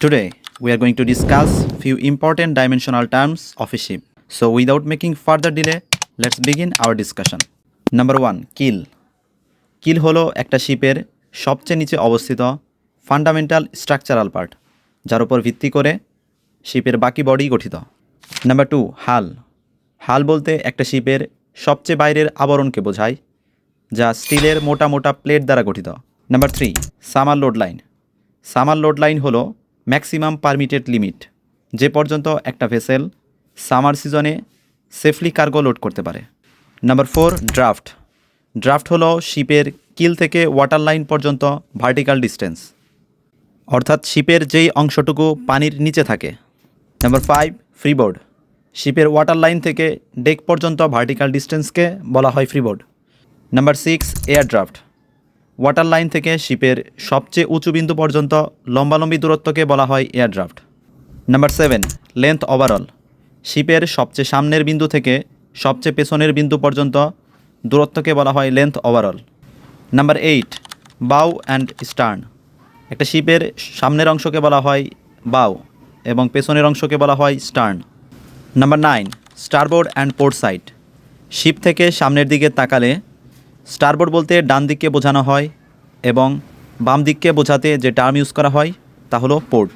Today, we are going to discuss few important dimensional terms of a ship. So, without making further delay, let's begin our discussion. Number one, কিল কিল হলো একটা শিপের সবচেয়ে নিচে অবস্থিত fundamental structural part যার উপর ভিত্তি করে শিপের বাকি বডি গঠিত। নাম্বার টু হাল হাল বলতে একটা শিপের সবচেয়ে বাইরের আবরণকে বোঝায় যা স্টিলের মোটা মোটা প্লেট দ্বারা গঠিত। Number three summer load line summer load line হলো ম্যাক্সিমাম পারমিটেড লিমিট। যে পর্যন্ত একটা ভেসেল সামার সিজনে সেফলি কার্গো লোড করতে পারে। Number four, draft. ড্রাফট হলো শিপের কিল থেকে ওয়াটার লাইন পর্যন্ত ভার্টিক্যাল ডিস্টেন্স। অর্থাৎ শিপের যেই অংশটুকু পানির নিচে থাকে। Number five, freeboard. শিপের water line থেকে ডেক পর্যন্ত ভার্টিক্যাল ডিস্টেন্সকে বলা হয় freeboard. Number six, air draught. Water line থেকে শিপের সবচেয়ে উঁচু বিন্দু পর্যন্ত লম্বালম্বি দূরত্বকে বলা হয় air draught number seven, length overall. শিপের সবচেয়ে সামনের বিন্দু থেকে সবচেয়ে পেছনের বিন্দু পর্যন্ত দূরত্বকে বলা হয় length overall. Number eight, bow and stern. একটা শিপের সামনের অংশকে বলা হয় বাউ এবং পেছনের অংশকে বলা হয় stern. Number nine, starboard and port side ship থেকে সামনের দিকে তাকালে স্টারবোর্ড বলতে ডান দিককে বোঝানো হয় এবং বাম দিককে বোঝাতে যে টার্ম ইউজ করা হয় তা হলো পোর্ট।